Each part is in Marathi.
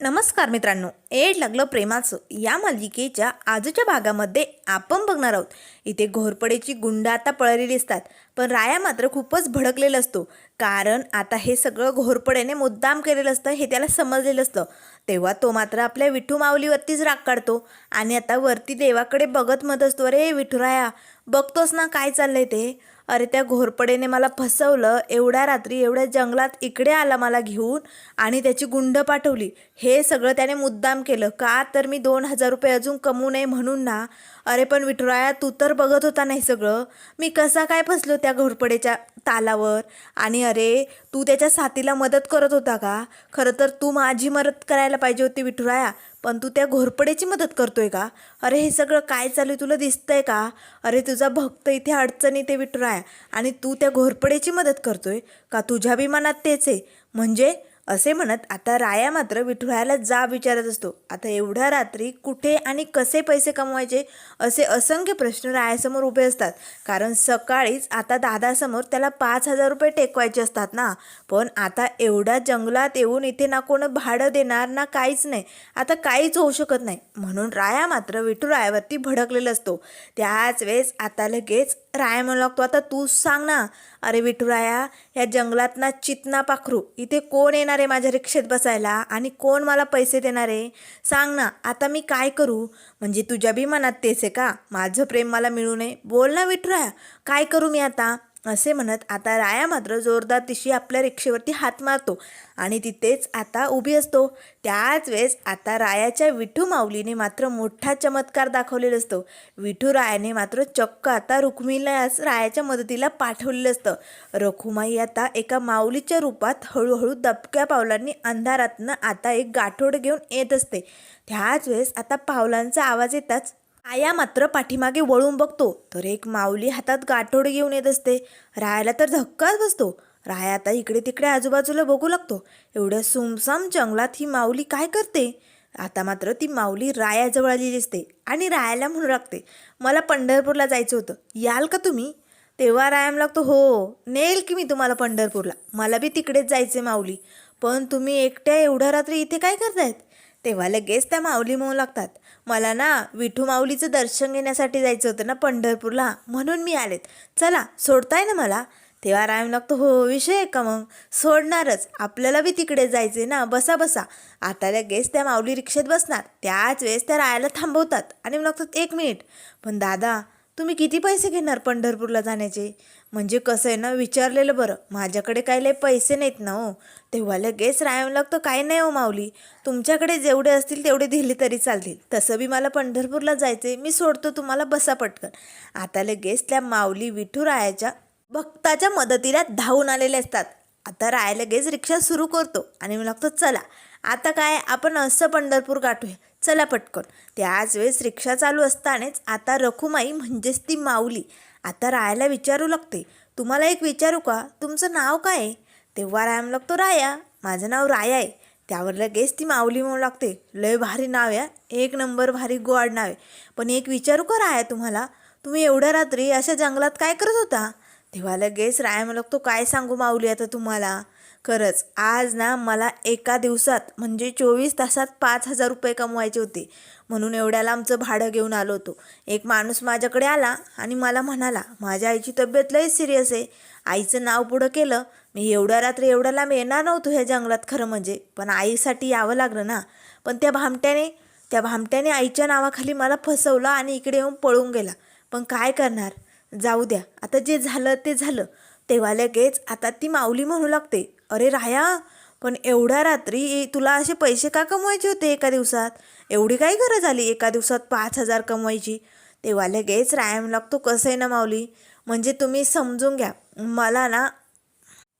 नमस्कार मित्रांनो एड लागलं प्रेमाचं. या मालिकेच्या आजच्या भागामध्ये आपण बघणार आहोत. इथे घोरपडेची गुंड आता पळलेली असतात पण राया मात्र खूपच भडकलेला असतो. कारण आता हे सगळं घोरपडेने मुद्दाम केलेलं असतं हे त्याला समजलेलं असतं. तेव्हा तो मात्र आपल्या विठू माऊलीवरतीच राग काढतो. आणि आता वरती देवाकडे बघत मत असतो अरे विठुराया बघतोस ना काय चाललंय ते? अरे त्या घोरपडेने मला फसवलं एवढ्या रात्री एवढ्या जंगलात इकडे आला मला घेऊन आणि त्याची गुंड पाठवली. हे सगळं त्याने मुद्दाम केलं. का तर मी दोन हजार रुपये अजून कमवू नये म्हणून ना. अरे पण विठुराया तू तर बघत होता नाही सगळं. मी कसा काय फसलो त्या घोरपडेच्या तालावर? आणि अरे तू त्याच्या साथीला मदत करत होता का? खरं तर तू माझी मदत करायला पाहिजे होती विठुराया. पण तू त्या घोरपडेची मदत करतोय का? अरे हे सगळं काय चालू आहे? तुला दिसतंय का? अरे तुझा भक्त इथे अडचणी ते विठुराया. आणि तू त्या घोरपडेची मदत करतोय का? तुझ्या विमानात तेच आहे. म्हणजे असे म्हणत आता राया मात्र विठुरायाला जा विचारत असतो. आता एवढ्या रात्री कुठे आणि कसे पैसे कमवायचे असे असंख्य प्रश्न रायासमोर उभे असतात. कारण सकाळीच आता दादासमोर त्याला पाच हजार रुपये टेकवायचे असतात ना. पण आता एवढ्या जंगलात येऊन इथे ना कोण भाडं देणार ना काहीच नाही. आता काहीच होऊ शकत नाही. म्हणून राया मात्र विठुरायावरती भडकलेला असतो. त्याच वेळेस आता लगेच राया म्हणू लागतो आता तूच सांग ना. अरे विठुराया या जंगलात ना चितना पाखरू. इथे कोण येणार आहे माझ्या रिक्षेत बसायला? आणि कोण मला पैसे देणार आहे? सांग ना आता मी काय करू? म्हणजे तुझ्या बी मनात तेच आहे का? माझं प्रेम मला मिळू नये. बोल ना विठुराया काय करू मी आता? असे म्हणत आता राया मात्र जोरदार तिशी आपल्या रिक्षेवरती हात मारतो आणि तिथेच आता उभी असतो. त्याच वेळेस आता रायाच्या विठू माऊलीने मात्र मोठा चमत्कार दाखवलेला असतो. विठू रायाने मात्र चक्क आता रुक्मिणीलाच रायाच्या मदतीला पाठवलेलं असतं. रखुमाई आता एका माऊलीच्या रूपात हळूहळू दबक्या पावलांनी अंधारातनं आता एक गाठोड घेऊन येत असते. त्याच वेळेस आता पावलांचा आवाज येताच आया मात्र पाठीमागे वळून बघतो तर एक माऊली हातात गाठोड घेऊन येत असते. रायाला तर धक्काच बसतो. राया आता इकडे तिकडे आजूबाजूला बघू लागतो. एवढ्या सुमसाम जंगलात ही माऊली काय करते? आता मात्र ती माऊली रायाजवळ आलेली असते आणि रायाला म्हणू लागते मला पंढरपूरला जायचं होतं. याल का तुम्ही? तेव्हा रायाम लागतो हो नेल की मी तुम्हाला पंढरपूरला. मला बी तिकडेच जायचे माऊली. पण तुम्ही एकट्या एवढ्या रात्री इथे काय करतायत? तेव्हा लगेच त्या माऊली म्हणू लागतात मला ना विठू माऊलीचं दर्शन घेण्यासाठी जायचं होतं ना पंढरपूरला म्हणून मी आलेत. चला सोडताय ना मला? तेव्हा राम लागतो हो विषय आहे का मग? सोडणारच. आपल्याला बी तिकडे जायचे ना बसा बसा. आता लगेच त्या माऊली रिक्षेत बसणार. त्याच वेळेस त्या रायाला थांबवतात आणि मग लागतात एक मिनिट. पण दादा तुम्ही किती पैसे घेणार पंढरपूरला जाण्याचे? म्हणजे कसं आहे ना विचारलेलं बरं. माझ्याकडे काय लय पैसे नाहीत ना हो. तेव्हा लगेच रायम लागतो काय नाही हो माऊली. तुमच्याकडे जेवढे असतील तेवढे दिले तरी चालतील. तसं बी मला पंढरपूरला जायचे मी सोडतो तुम्हाला बसा पटकन. आता लगेच त्या माऊली विठू रायाच्या भक्ताच्या मदतीला धावून आलेले असतात. आता राय लगेच रिक्षा सुरू करतो आणि मी लागतो चला आता काय? आपण असं पंढरपूर गाठूया. चला पटकन. त्याच वेळेस रिक्षा चालू असतानाच आता रखुमाई म्हणजेच ती माऊली. आता रायाला विचारू लागते. तुम्हाला एक विचारू का? तुमचं नाव काय? आहे तेव्हा रायम लागतो राया. माझं नाव राया आहे. त्यावर लगेच ती माऊली म्हणू लागते. लय भारी नाव आहे. एक नंबर भारी गोड नाव आहे. पण एक विचारू का राया तुम्हाला? तुम्ही एवढ्या रात्री अशा जंगलात काय करत होता? तेव्हा लगेच राया म्हणू लागतो काय सांगू माऊली आता तुम्हाला? खरंच आज ना मला एका दिवसात म्हणजे चोवीस तासात पाच हजार रुपये कमवायचे होते. म्हणून एवढ्याला आमचं भाडं घेऊन आलो होतो. एक माणूस माझ्याकडे आला आणि मला म्हणाला माझ्या आईची तब्येत लई सिरियस आहे. आईचं नाव पुढं केलं. मी एवढ्या रात्री एवढ्या लांब येणार नव्हतो ह्या जंगलात खरं म्हणजे. पण आईसाठी यावं लागलं ना. पण त्या भामट्याने त्या भामट्याने आईच्या नावाखाली मला फसवलं आणि इकडे येऊन पळून गेला. पण काय करणार? जाऊ द्या. आता जे झालं ते झालं. तेव्हा लगेच आता ती माऊली म्हणू लागते अरे राया पण एवढ्या रात्री तुला असे पैसे का कमवायचे होते एका दिवसात? एवढी काय गरज आली एका दिवसात पाच हजार कमवायची? तेव्हा लगेच रायम लागतो कसं आहे ना माऊली? म्हणजे तुम्ही समजून घ्या. मला ना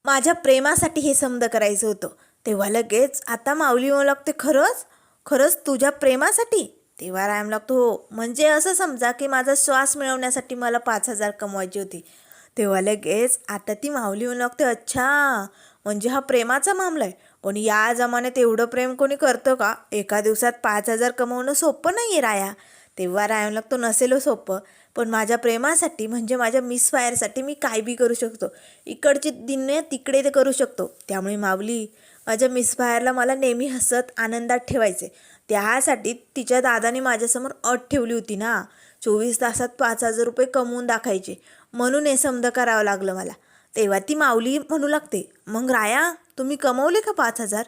माझ्या प्रेमासाठी हे समज करायचं होतं. तेव्हा लगेच आता माऊली म्हणू लागते खरंच? खरंच तुझ्या प्रेमासाठी? तेव्हा रायम लागतो हो. म्हणजे असं समजा की माझा श्वास मिळवण्यासाठी मला पाच हजार कमवायची होती. तेव्हा लगेच आता ती माऊली म्हणू लागते अच्छा. म्हणजे हा प्रेमाचा मामला आहे. पण या जमान्यात एवढं प्रेम कोणी करतं का? एका दिवसात पाच हजार कमवणं सोपं नाही आहे राया. तेव्हा रायम लागतो नसेल हो सोपं. पण माझ्या प्रेमासाठी म्हणजे माझ्या मिस फायरसाठी मी काय बी करू शकतो. इकडची दिने तिकडे ते करू शकतो. त्यामुळे माऊली माझ्या मिस फायरला मला नेहमी हसत आनंदात ठेवायचे. त्यासाठी तिच्या दादाने माझ्यासमोर अट ठेवली होती ना. चोवीस तासात पाच हजार रुपये कमवून दाखायचे. म्हणून हे समज करावं लागलं मला. तेव्हा ती माऊली म्हणू लागते मग राया तुम्ही कमवले का पाच हजार?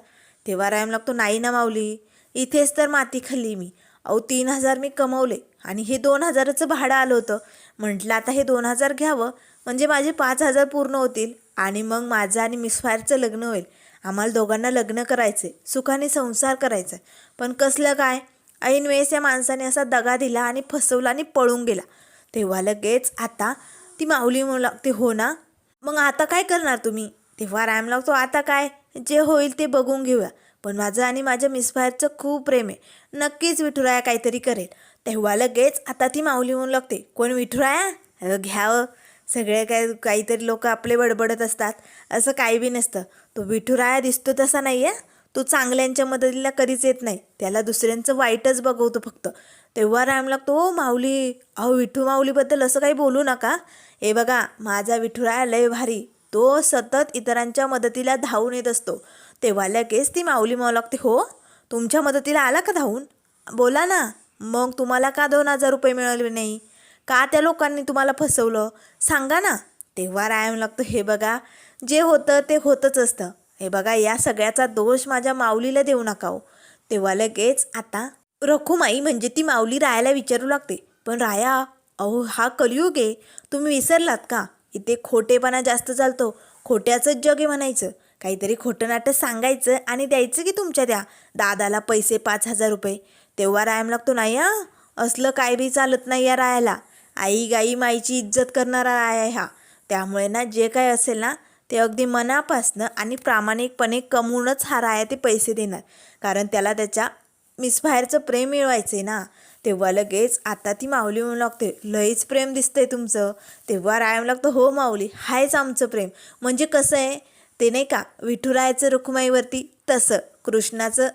तेव्हा रायम लागतो नाही ना माऊली इथेच तर माती खाल्ली मी. अहो तीन हजार मी कमवले आणि हे दोन हजाराचं भाडं आलं होतं. म्हटलं आता हे दोन हजार घ्यावं म्हणजे माझे पाच हजार पूर्ण होतील आणि मग माझं आणि मिसफायरचं लग्न होईल. आम्हाला दोघांना लग्न करायचे सुखाने संसार करायचा पण कसलं काय? ऐन वेळेस या माणसाने असा दगा दिला आणि फसवला आणि पळून गेला. तेव्हा लगेच आता ती माऊली म्हणू लागते हो ना मग आता काय करणार तुम्ही? तेव्हा रॅम लागतो आता काय? जे होईल ते बघून घेऊया. पण माझं आणि माझ्या मिसफायरचं खूप प्रेम आहे. नक्कीच विठुराया काहीतरी करेल. तेव्हा लगेच आता ती माऊली होऊन लागते कोण विठुराया? अगं घ्यावं सगळे काय काहीतरी लोक आपले बडबडत असतात. असं काही बी नसतं. तो विठुराया दिसतो तसा नाही आहे तो चांगल्यांच्या मदतीला कधीच येत नाही. त्याला दुसऱ्यांचं वाईटच बघवतो फक्त. तेव्हा राम लागतो ओ माऊली अहो विठू माऊलीबद्दल असं काही बोलू नका. हे बघा माझा विठुराया लय भारी. तो सतत इतरांच्या मदतीला धावून येत असतो. तेव्हा लगेच ती माऊली माऊ लागते हो तुमच्या मदतीला आला का धावून? बोला ना. मग तुम्हाला का दोन हजार रुपये मिळाले नाही? का त्या लोकांनी तुम्हाला फसवलं? सांगा ना. तेव्हा रायम लागतो हे बघा जे होतं ते होतच असतं. हे बघा या सगळ्याचा दोष माझ्या माऊलीला देऊ नका हो. तेव्हा लगेच आता रखुमाई म्हणजे ती माऊली रायाला विचारू लागते. पण राया अहो हा कलियुग आहे. तुम्ही विसरलात का? इथे खोटेपणा जास्त चालतो. खोट्याचंच जग आहे म्हणायचं. काहीतरी खोटं नाटं सांगायचं आणि द्यायचं की तुमच्या द्या दादाला पैसे पाच हजार रुपये. तेव्हा रायम लागतो नाही हा असलं काय बी चालत नाही या रायाला. आई गाई माईची इज्जत करणारा राय ह्या हा. त्यामुळे ना जे काय असेल ना ते अगदी मनापासनं आणि प्रामाणिकपणे कमवूनच हा राया ते पैसे देणार. कारण त्याला त्याच्या मिसफायरचं प्रेम मिळवायचं ना. तेव्हा लगेच आता ती माऊली म्हणू लागते लईच प्रेम दिसतंय तुमचं. तेव्हा राय म्हणू लागतं हो माऊली हायच आमचं प्रेम. म्हणजे कसं आहे ते नाही का विठुरायाचं रुक्माईवरती तसं कृष्णाचं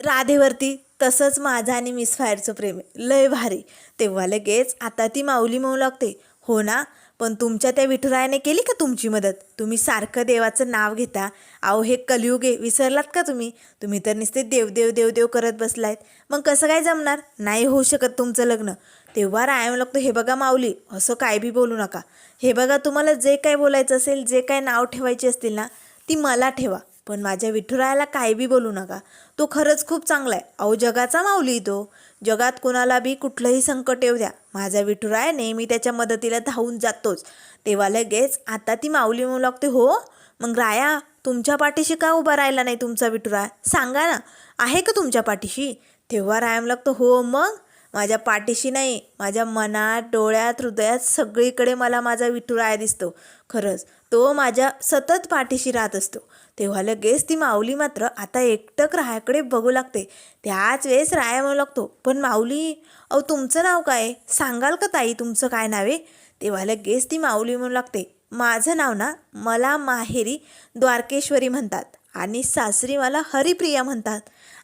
राधेवरती तसंच माझं आणि मिस फायरचं प्रेम आहे. लय भारी. तेव्हा लगेच आता ती माऊली म्हणू लागते हो ना पण तुमच्या त्या विठुरायाने केली का तुमची मदत? तुम्ही सारखं देवाचं नाव घेता. अहो हे कलियुग आहे विसरलात का तुम्ही? तुम्ही तर नुसते देव देव देव देव करत बसलायत. मग कसं काय जमणार? नाही होऊ शकत तुमचं लग्न. तेव्हा रायम लागतो हे बघा माऊली असं काय बी बोलू नका. हे बघा तुम्हाला जे काय बोलायचं असेल जे काय नाव ठेवायचे असतील ना ती मला ठेवा. पण माझ्या विठुरायाला काय बी बोलू नका. तो खरंच खूप चांगला आहे अहो जगाचा माऊली तो. जगात कोणाला बी कुठलंही संकट येऊ द्या. माझा विठुराय नेहमी त्याच्या मदतीला धावून जातोच. तेव्हा लगेच आता ती माऊली म्हणू लागते हो मग राया तुमच्या पाठीशी का उभा राहिला नाही तुमचा विठुराय? सांगा ना. आहे का तुमच्या पाठीशी? तेव्हा रायम लागतो हो मग? माझ्या पाठीशी नाही माझ्या मनात डोळ्यात हृदयात सगळीकडे मला माझा विठुराया दिसतो. खरंच तो माझ्या सतत पाठीशी राहत असतो. तेव्हा लगेच ती माऊली मात्र आता एकटक रायाकडे बघू लागते. त्याच वेळेस राया म्हणू लागतो पण माऊली अहो तुमचं नाव काय? सांगाल का ताई तुमचं काय नाव आहे? तेव्हा लगेच ती माऊली म्हणू लागते माझं नाव ना मला माहेरी द्वारकेश्वरी म्हणतात आणि सासरी मला हरिप्रिया म्हणतात.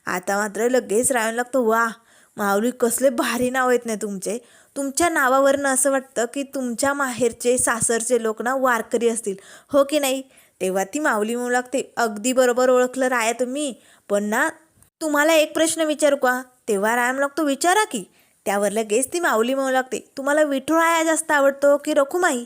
आता मात्र लगेच राहायला लागतो वा माऊली कसले भारी नाव आहेत ना तुमचे. तुमच्या नावावरनं असं वाटतं की तुमच्या माहेरचे सासरचे लोक ना वारकरी असतील. हो की नाही? तेव्हा ती माऊली म्हणू लागते अगदी बरोबर ओळखलं राया तुम्ही. पण ना तुम्हाला एक प्रश्न विचारू का? तेव्हा रायम लागतो विचारा की. त्यावर लगेच ती माऊली म्हणू लागते तुम्हाला विठुराया जास्त आवडतो की रखुमाई?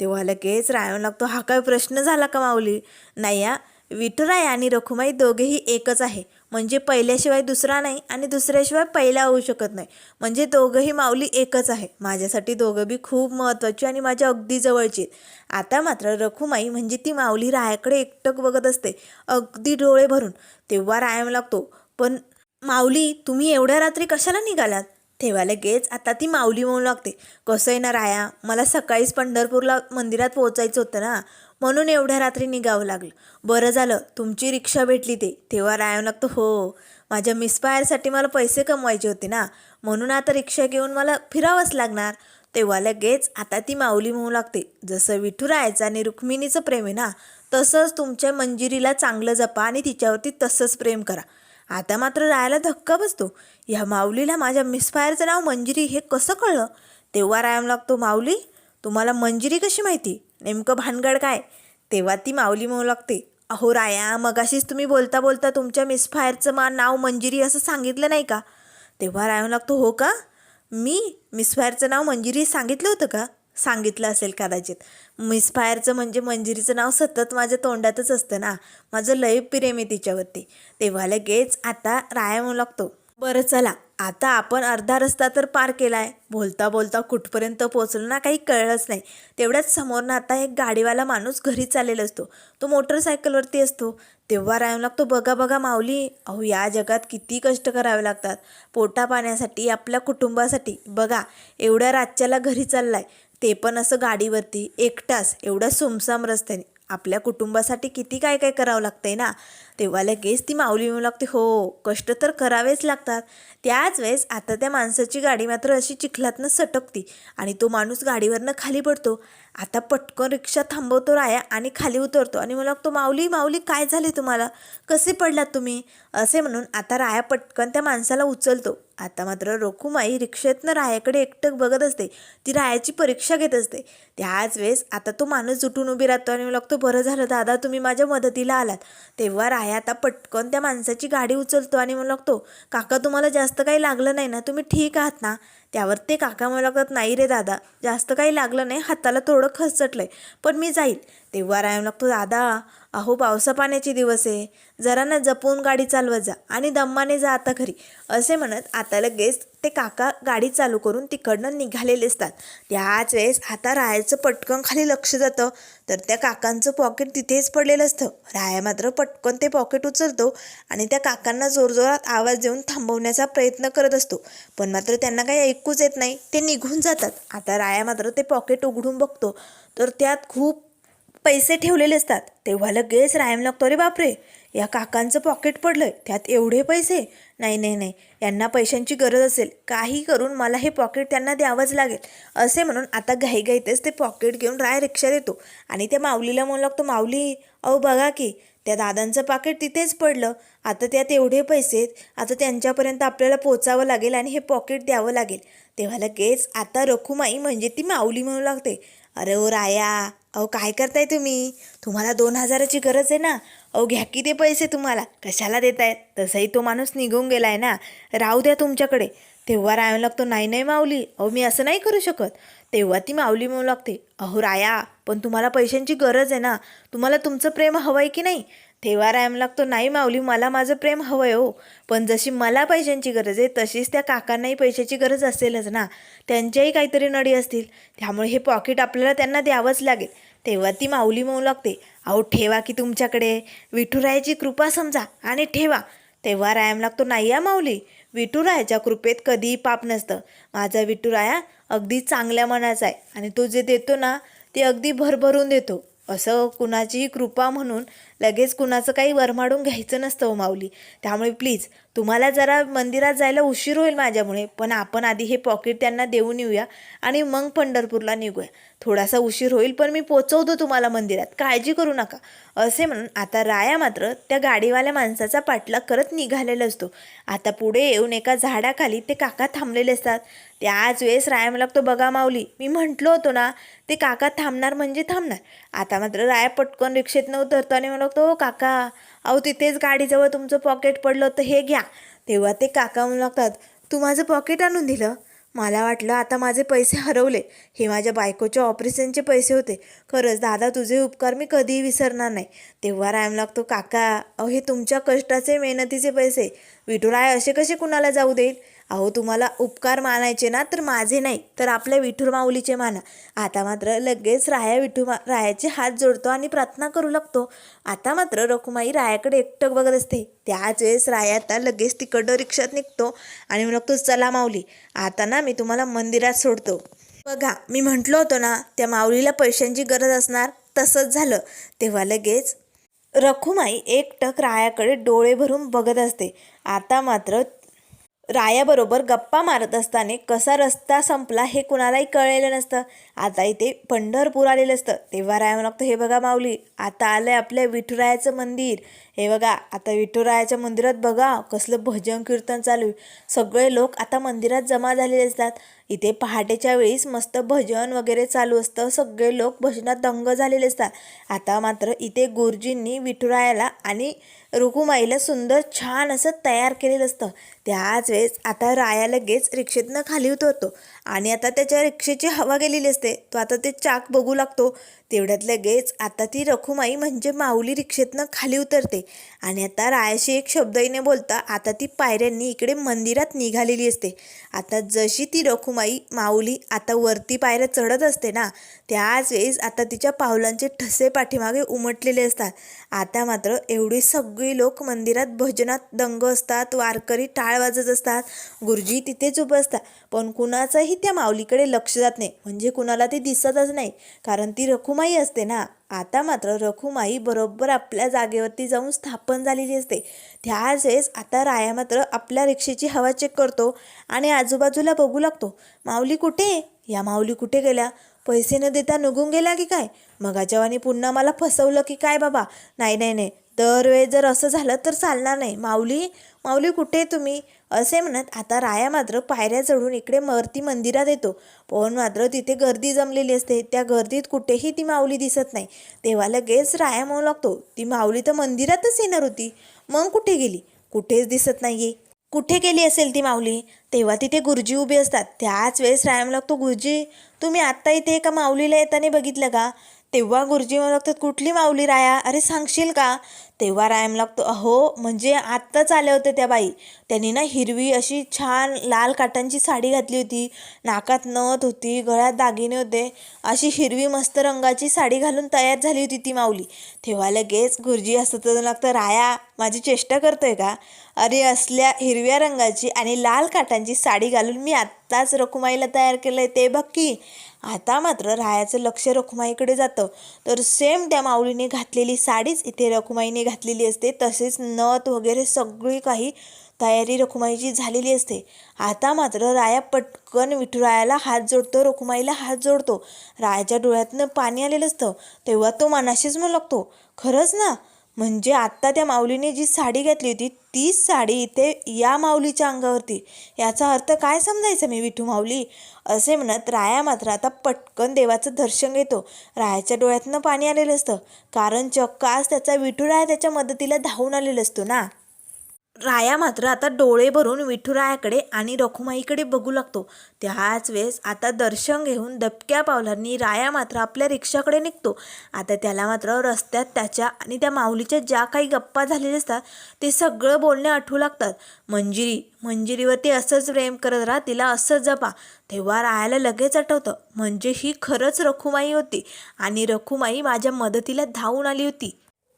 तेव्हा लगेच रायम लागतो हा काय प्रश्न झाला का माऊली? नाही या विठुराय आणि रखुमाई दोघेही एकच आहे. म्हणजे पहिल्याशिवाय दुसरा नाही आणि दुसऱ्याशिवाय पहिला होऊ शकत नाही. म्हणजे दोघंही माऊली एकच आहे. माझ्यासाठी दोघं बी खूप महत्त्वाची आणि माझ्या अगदी जवळची आहेत. आता मात्र रखुमाई म्हणजे ती माऊली रायाकडे एकटक बघत असते. अगदी डोळे भरून. तेव्हा रायम लागतो पण माऊली तुम्ही एवढ्या रात्री कशाला निघालात? तेव्हा लगेच आता ती माऊली म्हणू लागते. कसं आहे ना राया? मला सकाळीच पंढरपूरला मंदिरात पोहोचायचं होतं ना. म्हणून एवढ्या रात्री निघावं लागलं. बरं झालं तुमची रिक्षा भेटली ते. तेव्हा राया लागतो हो. माझ्या मिसफायरसाठी मला पैसे कमवायचे होते ना. म्हणून आता रिक्षा घेऊन मला फिरावंच लागणार. तेव्हा लगेच आता ती माऊली म्हणू लागते जसं विठुरायाचं आणि रुक्मिणीचं प्रेम आहे ना तसंच तुमच्या मंजिरीला चांगलं जपा आणि तिच्यावरती तसंच प्रेम करा. आता मात्र रायाला धक्का बसतो. ह्या माऊलीला माझ्या मिसफायरचं नाव मंजिरी हे कसं कळलं? तेव्हा रायम लागतो माऊली तुम्हाला मंजिरी कशी माहिती? नेमकं भानगड काय? तेव्हा ती माऊली म्हणू लागते अहो राया मगाशीच तुम्ही बोलता बोलता तुमच्या मिसफायरचं मा नाव मंजिरी असं सांगितलं नाही का? तेव्हा राया लागतो हो का? मी मिसफायरचं नाव मंजिरी सांगितलं होतं का? सांगितलं असेल कदाचित. मिसफायरचं म्हणजे मंजिरीचं नाव सतत माझ्या तोंडातच असतं ना. माझं लय प्रेम आहे तिच्यावरती. तेव्हा लगेच आता राया म्हणू लागतो बरं चला. आता आपण अर्धा रस्ता तर पार केला आहे बोलता बोलता कुठपर्यंत पोचलो ना काही कळलंच नाही. तेवढ्याच समोरनं आता एक गाडीवाला माणूस घरी चाललेला असतो. तो मोटरसायकलवरती असतो. तेव्हा राहून लागतो बघा बघा माऊली अहो या जगात किती कष्ट करावे लागतात. पोटा पाण्यासाठी आपल्या कुटुंबासाठी. बघा एवढ्या रातच्याला घरी चाललाय. ते पण असं गाडीवरती एकटाच एवढ्या सुमसाम रस्त्याने. आपल्या कुटुंबासाठी किती काय काय करावं लागतंय ना? तेव्हा लगेच ती माऊली येऊ लागते हो कष्ट तर करावेच लागतात. त्याच वेळेस आता त्या माणसाची गाडी मात्र अशी चिखलातनं सटकती आणि तो माणूस गाडीवरनं खाली पडतो. आता पटकन रिक्षा थांबवतो राया आणि खाली उतरतो. आणि मला लागतो माऊली माऊली काय झाले तुम्हाला? कसे पडलात तुम्ही? असे म्हणून आता राया पटकन त्या माणसाला उचलतो. आता मात्र रोखुमाई रिक्षेतनं रायाकडे एकटक बघत असते. ती रायाची परीक्षा घेत असते. त्याच वेळेस आता तो माणूस उठून उभी राहतो आणि लागतो बरं झालं दादा तुम्ही माझ्या मदतीला आलात. तेव्हा राया आता पटकन त्या माणसाची गाडी उचलतो आणि म्हणू लागतो काका तुम्हाला जास्त काही लागलं नाही ना? तुम्ही ठीक आहात ना? त्यावर ते काका म्हणू लागत नाही रे दादा जास्त काही लागलं नाही हाताला थोडं खसचटलंय पण मी जाईल. तेव्हा राया लागतो दादा अहो पावसा पाण्याचे दिवस आहे. जरा ना जपून गाडी चालवत जा आणि दम्माने जा आता घरी. असे म्हणत आता लगेच ते काका गाडी चालू करून तिकडनं निघालेले असतात. त्याच वेळेस आता रायाचं पटकन खाली लक्ष जातं. तर त्या काकांचं पॉकेट तिथेच पडलेलं असतं. राया मात्र पटकन ते पॉकेट उचलतो आणि त्या काकांना जोरजोरात आवाज देऊन थांबवण्याचा प्रयत्न करत असतो. पण मात्र त्यांना काही ऐकूच येत नाही. ते निघून जातात. आता राया मात्र ते पॉकेट उघडून बघतो. तर त्यात खूप पैसे ठेवलेले असतात. तेव्हा लगेच रायम लागतो अरे बापरे! या काकांचं पॉकेट पडलंय. त्यात एवढे पैसे? नाही नाही नाही. यांना पैशांची गरज असेल. काही करून मला हे पॉकेट त्यांना द्यावंच लागेल. असे म्हणून आता घाईघाईतच ते पॉकेट घेऊन राय रिक्षा देतो. आणि त्या माऊलीला म्हणू लागतो माऊली अहो बघा की त्या दादांचं पाकिट तिथेच पडलं. आता त्यात एवढे पैसे आहेत. आता त्यांच्यापर्यंत आपल्याला पोचावं लागेल आणि हे पॉकेट द्यावं लागेल. तेव्हा लगेच आता रखुमाई म्हणजे ती माऊली म्हणू लागते. अरे ओ राया अहो काय करताय तुम्ही? तुम्हाला दोन हजाराची गरज आहे ना. अहो घ्या की ते पैसे तुम्हाला? कशाला देत आहेत तसंही तो माणूस निघून गेला आहे ना. राहू द्या तुमच्याकडे. तेव्हा रायम लागतो. नाही नाही माऊली. अहो मी असं नाही करू शकत. तेव्हा ती माऊली म्हणू लागते अहो राया पण तुम्हाला पैशांची गरज आहे ना. तुम्हाला तुमचं प्रेम हवं आहे की नाही? तेव्हा रायम लागतो नाही माऊली मला माझं प्रेम हवं आहे हो. पण जशी मला पैशांची गरज आहे तशीच त्या काकांनाही पैशाची गरज असेलच ना. त्यांच्याही काहीतरी नडी असतील. त्यामुळे हे पॉकेट आपल्याला त्यांना द्यावंच लागेल. तेव्हा ती माऊली म्हणू लागते अहो ठेवा की तुमच्याकडे. विठुरायाची कृपा समजा आणि ठेवा. तेव्हा रायम लागतो नाही या माऊली. विठुरायाच्या कृपेत कधीही पाप नसतं. माझा विठुराया अगदी चांगल्या मनाचा आहे आणि तो जे देतो ना ते अगदी भरभरून देतो. असं कुणाचीही कृपा म्हणून लगेच कुणाचं काही वरमाडून घ्यायचं नसतं हो माऊली. त्यामुळे प्लीज तुम्हाला जरा मंदिरात जायला उशीर होईल माझ्यामुळे पण आपण आधी हे पॉकेट त्यांना देऊन येऊया आणि मग पंढरपूरला निघूया. थोडासा उशीर होईल पण मी पोचवतो तुम्हाला मंदिरात. काळजी करू नका. असे म्हणून आता राया मात्र त्या गाडीवाल्या माणसाचा पाठलाग करत निघालेला असतो. आता पुढे येऊन एका झाडाखाली ते काका थांबलेले असतात. त्याच वेळेस राया मला लागतो बघा माऊली. मी म्हटलो होतो ना ते काका थांबणार म्हणजे थांबणार. आता मात्र राया पटकन रिक्षेतनं उतरतो आणि मला लागतो काका अहो तिथेच गाडीजवळ तुमचं पॉकेट पडलं होतं हे घ्या. तेव्हा ते काका म्हणू लागतात तू माझं पॉकेट आणून दिलं? मला वाटलं आता माझे पैसे हरवले. हे माझ्या बायकोच्या ऑपरेशनचे पैसे होते. खरंच दादा तुझे उपकार मी कधीही विसरणार नाही. तेव्हा रायम लागतो काका अहो हे तुमच्या कष्टाचे मेहनतीचे पैसे. विठुराय असे कसे कुणाला जाऊ देईल? अहो तुम्हाला उपकार मानायचे ना तर माझे नाही तर आपल्या विठूर माऊलीचे माना. आता मात्र लगेच राया विठू मा रायाचे हात जोडतो आणि प्रार्थना करू लागतो. आता मात्र रखुमाई रायाकडे एकटक बघत असते. त्याच वेळेस राया आता लगेच तिकडं रिक्षात निघतो आणि म्हणू चला माऊली आता ना मी तुम्हाला मंदिरात सोडतो. बघा मी म्हटलं होतं ना त्या माऊलीला पैशांची गरज असणार तसंच झालं. तेव्हा लगेच रखुमाई एकटक रायाकडे डोळे भरून बघत असते. आता मात्र रायाबरोबर गप्पा मारत असताना कसा रस्ता संपला हे कुणालाही कळलेलं नसतं. आता इथे पंढरपूर आलेलं असतं. तेव्हा राया लागतं हे बघा माऊली आता आलंय आपल्या विठुरायाचं मंदिर. हे बघा आता विठुरायाच्या मंदिरात बघा कसलं भजन कीर्तन चालू आहे. सगळे लोक आता मंदिरात जमा झालेले असतात. इथे पहाटेच्या वेळीस मस्त भजन वगैरे चालू असतं. सगळे लोक भजनात दंग झालेले असतात. आता मात्र इथे गुरुजींनी विठुरायाला आणि रुकुमाईला सुंदर छान असं तयार केलेलं असतं. त्याच वेळेस आता राया लगेच रिक्षेतनं खाली उतरतो आणि आता त्याच्या रिक्षेची हवा गेलेली असते. तो आता ते चाक बघू लागतो. तेवढ्यात लगेच आता ती रखुमाई म्हणजे माऊली रिक्षेतनं खाली उतरते. आणि आता रायाशी एक शब्दही न बोलता आता ती पायऱ्यांनी इकडे मंदिरात निघालेली असते. आता जशी ती रखुमाई माऊली आता वरती पायऱ्या चढत असते ना त्याच वेळेस आता तिच्या पावलांचे ठसे पाठीमागे उमटलेले असतात. आता मात्र एवढी सगळी लोक मंदिरात भजनात दंग असतात वारकरी टाळ वाजत असतात. गुरुजी तिथेच उभं असतात. पण कुणाचंही त्या माऊलीकडे लक्ष जात नाही. म्हणजे कुणाला ते दिसतच नाही. कारण ती रखुमाई असते ना. आता मात्र रखुमाई बरोबर आपल्या जागेवरती जाऊन स्थापन झालेली असते. त्याच वेळेस आता राया मात्र आपल्या रिक्षेची हवा चेक करतो आणि आजूबाजूला बघू लागतो. माऊली कुठे? या माऊली कुठे गेल्या? पैसे न देता निघून गेला की काय? मगाच्यावानी पुन्हा मला फसवलं की काय बाबा? नाही नाही नाही. दरवेळेस जर असं झालं तर चालणार नाही. माऊली माऊली कुठे तुम्ही? असे म्हणत आता राया मात्र पायऱ्या चढून इकडे मरती मंदिरात येतो. पण मात्र तिथे गर्दी जमलेली असते. त्या गर्दीत कुठेही ती माऊली दिसत नाही. तेव्हा लगेच राया म्हणू लागतो. ती माऊली तर मंदिरातच येणार होती. मग कुठे गेली? कुठेच दिसत नाहीये. कुठे गेली असेल ती माऊली? तेव्हा तिथे गुरुजी उभे असतात. त्याच वेळेस रायाम लागतो गुरुजी तुम्ही आत्ता इथे एका माऊलीला येताना बघितलं का? तेव्हा गुरुजी म्हणू लागतात कुठली माऊली राया? अरे सांगशील का? तेव्हा रायम लागतो. अहो म्हणजे आत्ताच आले होते त्या बाई. त्यांनी ना हिरवी अशी छान लाल काटांची साडी घातली होती. नाकात नथ होती गळ्यात दागिने होते. अशी हिरवी मस्त रंगाची साडी घालून तयार झाली होती ती माऊली. तेव्हा लगेच गुरुजी असं तर लागतं राया माझी चेष्टा करतोय का? अरे असल्या हिरव्या रंगाची आणि लाल काटांची साडी घालून मी आत्ताच रखुमाईला तयार केलं आहे ते बघ की. आता मात्र रायाचं लक्ष रखुमाईकडे जातं. तर सेम त्या माऊलीने घातलेली साडीच इथे रखुमाईने घातलेली असते. तसेच नथ वगैरे सगळी काही तयारी रखुमाईची झालेली असते. आता मात्र राया पटकन विठुरायाला हात जोडतो रखुमाईला हात जोडतो. रायाच्या डोळ्यातनं पाणी आलेलं असतं. तेव्हा तो मनाशीच म्हणू लागतो खरंच ना? म्हणजे आत्ता त्या माऊलीने जी साडी घातली होती तीच साडी इथे या माऊलीच्या अंगावरती. याचा अर्थ काय समजायचं मी विठू माऊली? असे म्हणत राया मात्र आता पटकन देवाचं दर्शन घेतो. रायाच्या डोळ्यातनं पाणी आलेलं असतं. कारण चक्क आज त्याचा विठुराया त्याच्या मदतीला धावून आलेला असतो ना? राया मात्र आता डोळे भरून विठुरायाकडे आणि रखुमाईकडे बघू लागतो. त्याच वेळेस आता दर्शन घेऊन दबक्या पावलांनी राया मात्र आपल्या रिक्षाकडे निघतो. आता त्याला मात्र रस्त्यात त्याच्या आणि त्या माऊलीच्या ज्या काही गप्पा झालेल्या असतात ते सगळं बोलणे आठवू लागतात. मंजिरी मंजिरीवरती असंच प्रेम करत राहा तिला असंच जपा. तेव्हा रायाला लगेच आठवतं म्हणजे ही खरंच रखुमाई होती आणि रखुमाई माझ्या मदतीला धावून आली होती.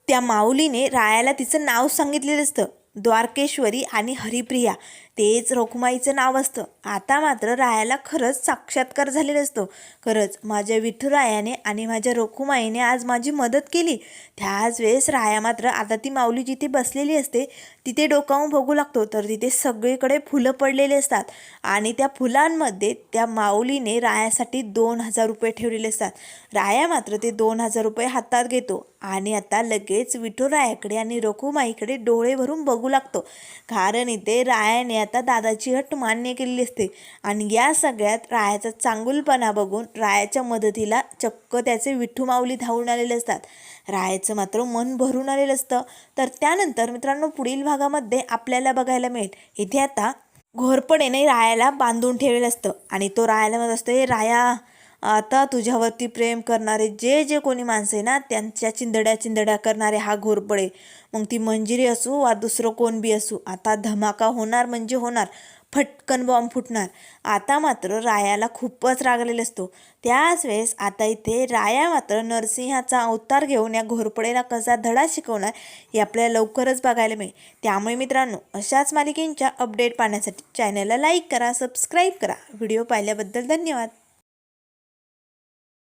त्या माऊलीने रायाला तिचं नाव सांगितलेलं असतं. द्वारकेश्वरी आणि हरिप्रिया तेच रखुमाईचं नाव असतं. आता मात्र रायाला खरंच साक्षात्कार झालेला असतो. खरंच माझ्या विठुरायाने आणि माझ्या रखुमाईने आज माझी मदत केली. त्याच वेळेस राया मात्र आता ती माऊली जिथे बसलेली असते तिथे डोकावून बघू लागतो. तर तिथे सगळीकडे फुलं पडलेली असतात आणि त्या फुलांमध्ये त्या माऊलीने रायासाठी दोन हजार रुपये ठेवलेले असतात. राया मात्र ते दोन हजार रुपये हातात घेतो आणि आता लगेच विठुरायाकडे आणि रखुमाईकडे डोळे भरून बघू लागतो. कारण इथे रायाने आता दादाची हट मान्य केलेली असते. आणि या सगळ्यात रायाचा चांगुलपणा बघून रायाच्या मदतीला चक्क त्याचे विठू माऊली धावून आलेले असतात. रायाचं मात्र मन भरून आलेलं असतं. तर त्यानंतर मित्रांनो पुढील भागामध्ये आपल्याला बघायला मिळेल. इथे आता घोरपडेने रायाला बांधून ठेवलेलं असतं. आणि तो रायाला म्हणत असतो हे राया आता तुझ्यावरती प्रेम करणारे जे जे कोणी माणसं आहे ना त्यांच्या चिंदड्या चिंदड्या करणारे हा घोरपडे मग ती मंजिरी असू वा दुसरं कोण बी असू आता धमाका होणार म्हणजे होणार फटकन बॉम्ब फुटणार. आता मात्र रायाला खूपच रागलेला असतो. त्याच वेळेस आता इथे राया मात्र नरसिंहाचा अवतार घेऊन या घोरपडेला कसा धडा शिकवणार हे आपल्याला लवकरच बघायला मिळेल. त्यामुळे मित्रांनो अशाच मालिकेंच्या अपडेट पाहण्यासाठी चॅनलला लाईक करा सबस्क्राईब करा. व्हिडिओ पाहिल्याबद्दल धन्यवाद.